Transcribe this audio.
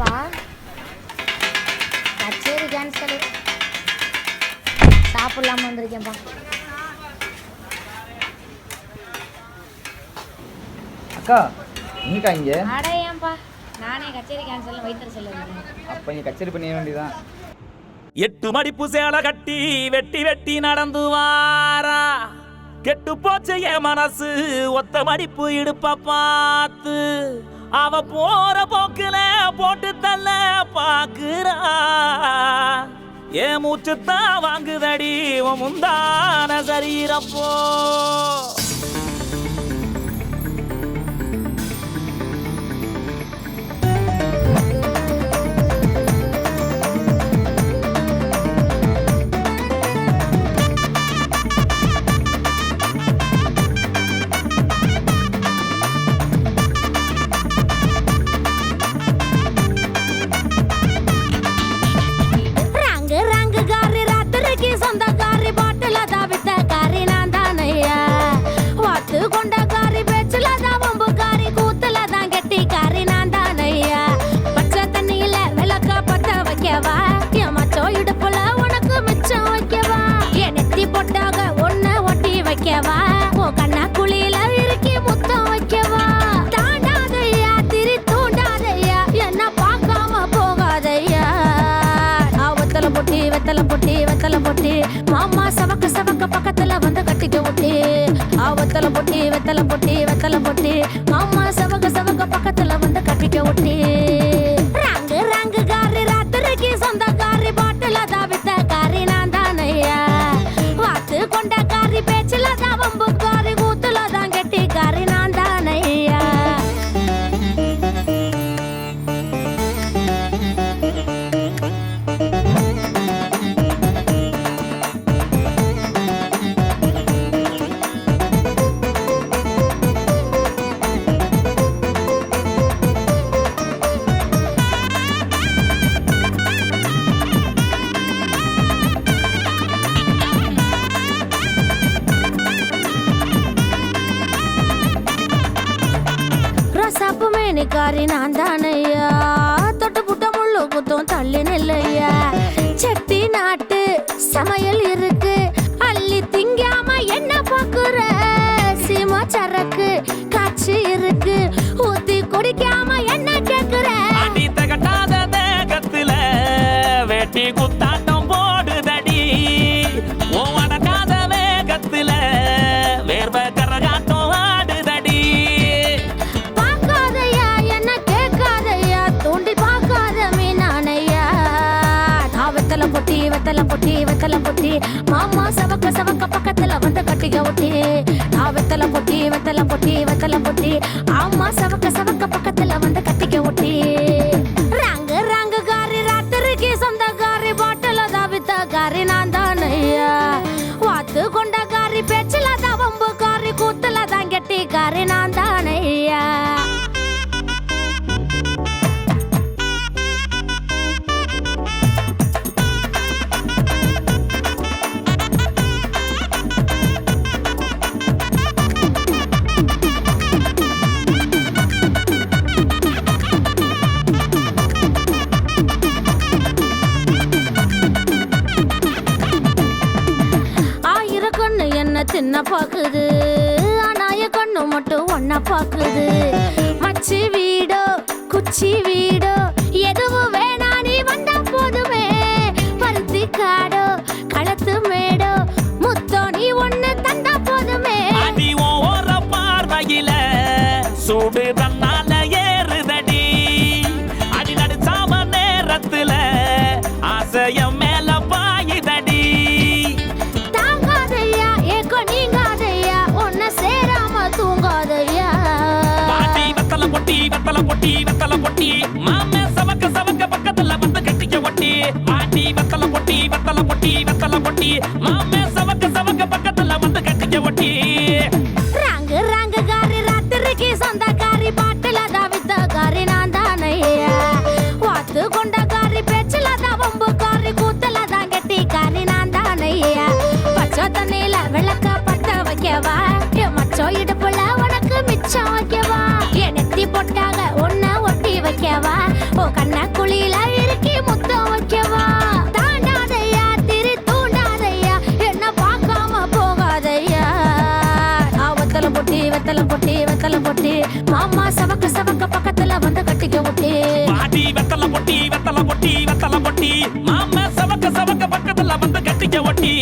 சொல்லுங்கப்பா கச்சேரி கேன்சல் சாப்பிடலாம வந்திருக்கேன்ப்பா அக்கா எங்கக்கா இங்கே? அடையேன்ப்பா நானே கச்சேரி கேன்சல் வைத்தற சொல்லுறேன் அப்போ இங்கே கச்சேரி பண்ணிட வேண்டியதான் எட்டு மடிப்பு சேலை கட்டி வெட்டி வெட்டி நடந்து வாரா. கெட்டு போச்சு என் மனசு ஒத்த மடிப்பு இடுப்ப பார்த்து. அவ போற போக்குல போட்டு தள்ள பாக்குறா. ஏன் மூச்சு தான் வாங்குதடி உன் முந்தான சரீரப்போ. பொட்டி பொட்டி வெத்தல பொட்டி. மாமா சவக்க சவக்க பக்கத்துல வந்து கட்டிக்க ஒட்டி ஆ வெத்தல பொட்டி வெத்தல பொட்டி வெத்தல பொட்டி. மாமா சவக்க சவக்க பக்கத்துல ரசாப்பு நான் தானையா தொட்டு புட்ட முள்ளு குத்தும் தள்ளி நெல்லையா செட்டி நாட்டு சமையல் இரு வந்து நான் வெத்தல பொட்டி வெத்தல பொட்டி வெத்தல பொட்டி. ஆமா சவக்க சவ தின்ன பாக்குது ஆனா என் கண்ணு மட்டும் ஒன்ன பாக்குது மச்சி வீடோ குச்சி வீடோ பொட்டி வெத்தல பொட்டி. வெத்தல பொட்டி சவக்க சவக்க பக்கத்துல வந்து கட்டிக்க ஒட்டி. பாட்டி வெத்தல ஒட்டி வெத்தல ஒட்டி வெத்தல ஒட்டி மாமே அம்மா சவக்க சவக்க பக்கத்துல வந்து கட்டிக்க ஒட்டி. வாடி வெத்தல பொட்டி வெத்தல பொட்டி வெத்தல பொட்டி. மாமா சவக்க சவக்க பக்கத்துல வந்து கட்டிக்க ஒட்டி.